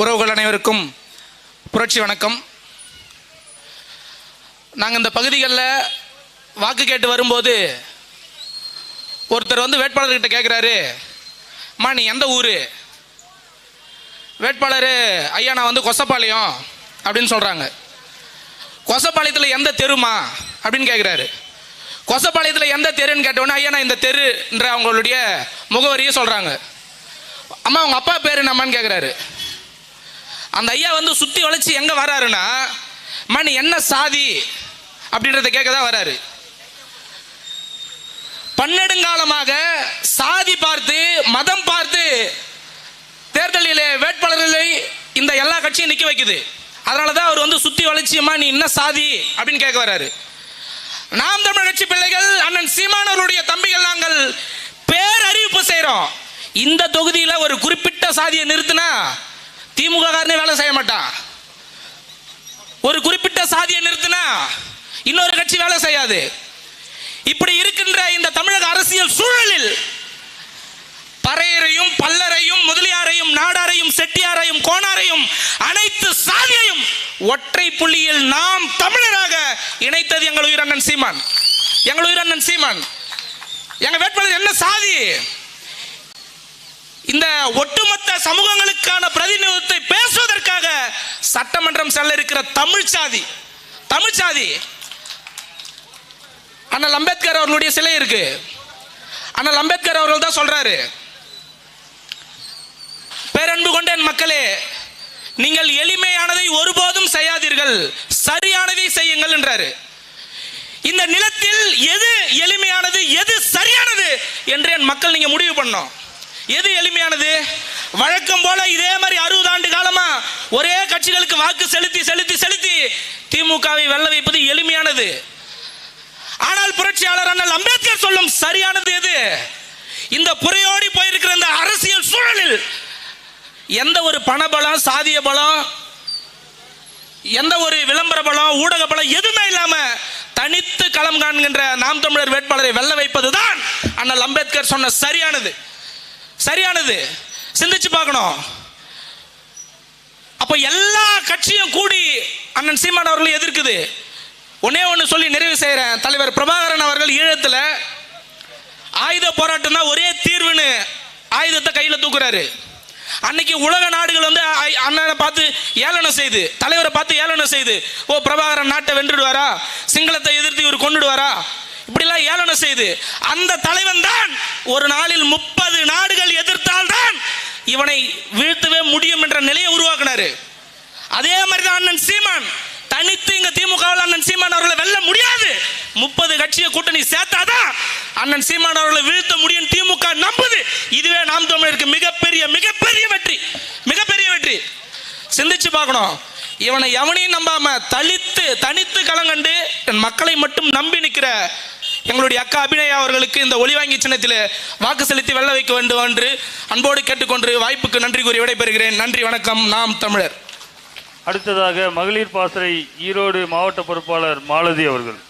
உறவுகள் அனைவருக்கும் புரட்சி வணக்கம். நாங்கள் இந்த பகுதிகளில் வாக்கு கேட்டு வரும்போது ஒருத்தர் வந்து வேட்பாளர்கிட்ட கேட்குறாரு அம்மா நீ எந்த ஊர்? வேட்பாளர் ஐயா நான் வந்து கொசப்பாளையம் அப்படின்னு சொல்கிறாங்க கொசப்பாளையத்தில் எந்த தெருமா அப்படின்னு கேட்குறாரு கொசப்பாளையத்தில் எந்த தெருன்னு கேட்டோன்னே ஐயா நான் இந்த தெருன்ற அவங்களுடைய முகவரியை சொல்கிறாங்க அம்மா அவங்க அப்பா பேர் என்னம்மான்னு கேட்குறாரு அந்த ஐயா வந்து சுற்றி வளைச்சி எங்கே வராருன்னா மணி நீ என்ன சாதி? அப்படின்றத கேட்க தான் வராரு. பன்னெடுங்காலமாக சாதி பார்த்து மதம் பார்த்து தேர்தலிலே வேட்பாளர்களை இந்த எல்லா கட்சியும் நிற்க வைக்குது. அதனால தான் அவர் வந்து சுற்றி வளைச்சியம்மா நீ என்ன சாதி? அப்படின்னு கேட்க வர்றாரு நாம் தமிழ் கட்சி பிள்ளைகள் அண்ணன் சீமானவருடைய தம்பிகள் நாங்கள் பேரறிவிப்பு செய்கிறோம் இந்த தொகுதியில் ஒரு குறிப்பிட்ட சாதியை நிறுத்தினா திமுக காரனே வேலை செய்ய மாட்டான் ஒரு குறிப்பிட்ட சாதியை நிறுத்தினா இன்னொரு கட்சி வேலை செய்யாது. இப்படி இருக்கின்ற இந்த தமிழக அரசியல் சூழலில் பறையரையும் பல்லரையும் முதலியாரையும் நாடாரையும் செட்டியாரையும் கோணாரையும் அனைத்து சாதியையும் ஒற்றை புள்ளியில் நாம் தமிழராக இணைத்தது எங்கள் உயிரண்ணன் சீமான். எங்கள் உயிரண்ணன் சீமான். எங்க வேட்பாளர் என்ன சாதி? இந்த ஒட்டுமொத்த சமூகங்களுக்கான பிரதிநிதி சட்டமன்றம் செல்ல இருக்கிற தமிழ் சாதி தமிழ் சாதி. அண்ணல் அம்பேத்கர் அவர்களுடைய சிலை இருக்கு. அண்ணல் அம்பேத்கர் அவர்கள் தான் சொல்றாரு. பேரன்பு கொண்ட என் மக்களே நீங்கள் எளிமையானதை ஒருபோதும் செய்யாதீர்கள் சரியானதை செய்யுங்கள் என்றாரு. இந்த நிலத்தில் எது எளிமையானது எது சரியானது என்று என் மக்கள் நீங்க முடிவு பண்ணோம் எது எளிமையானது? வழக்கம் போல இதே மாதிரி அறுபது ஆண்டு காலமா ஒரே கட்சிகளுக்கு வாக்கு செலுத்தி செலுத்தி செலுத்தி திமுகவை வெல்ல வைப்பது எளிமையானது. ஆனால் புரட்சியாளர் அண்ணல் அம்பேத்கர் சொல்லும் சரியானது எது? இந்த புறையோடி போயிருக்கிற இந்த அரசியல் சூழலில் எந்த ஒரு பணபலம் சாதிய பலம் எந்த ஒரு விளம்பர பலம் ஊடக பலம் எதுவுமே இல்லாம தனித்து களம் காண்கின்ற நாம் தமிழர் வேட்பாளரை வெல்ல வைப்பதுதான் அண்ணல் அம்பேத்கர் சொன்ன சரியானது. சரியானது. சிந்திச்சு பார்க்கணும். அப்போ எல்லா கட்சியும் கூடி அண்ணன் சீமான் அவர்கள் எதிர்க்குது. ஒன்னே ஒன்று சொல்லி நிறைவு செய்கிறேன் தலைவர் பிரபாகரன் அவர்கள் ஈழத்தில் ஆயுத போராட்டம் தான் ஒரே தீர்வுன்னு ஆயுதத்தை கையில் தூக்குறாரு. அன்னைக்கு உலக நாடுகள் வந்து அண்ணனை பார்த்து ஏளனம் செய்து தலைவரை பார்த்து ஏளனம் செய்து ஓ பிரபாகரன் நாட்டை வென்றுடுவாரா? சிங்களத்தை எதிர்த்து இவர் கொண்டுடுவாரா இப்படிலாம் ஏளனம் செய்து அந்த தலைவன் தான் ஒரு நாளில் முப்பது நாடுகள் எதிர்த்தால் தான் இவனை வீழ்த்தவே முடியும் என்ற நிலையை உருவாக்குனாரு. அதே மாதிரி தான் அண்ணன் சீமான். தனித்து இங்க திமுகவில் அண்ணன் சீமான் அவர்களை வெல்ல முடியாது. முப்பது கட்சியை கூட்டணி சேர்த்தாதான் அண்ணன் சீமான் அவர்களை வீழ்த்த முடியும் திமுக நம்புது. இதுவே நாம் தமிழருக்கு மிகப்பெரிய மிகப்பெரிய வெற்றி. மிகப்பெரிய வெற்றி. சிந்திச்சு பார்க்கணும். இவனை எவனையும் நம்பாம தளித்து தனித்து களங்கண்டு தன் மக்களை மட்டும் நம்பி நிற்கிற எங்களுடைய அக்கா அபிநயா அவர்களுக்கு இந்த ஒளிவாங்கி சின்னத்தில் வாக்கு செலுத்தி வெல்ல வைக்க வேண்டும் என்று அன்போடு கேட்டுக்கொண்டு வாய்ப்புக்கு நன்றி கூறி விடைபெறுகிறேன். நன்றி வணக்கம். நாம் தமிழர். அடுத்ததாக மகளிர் பாசறை ஈரோடு மாவட்ட பொறுப்பாளர் மாலதி அவர்கள்.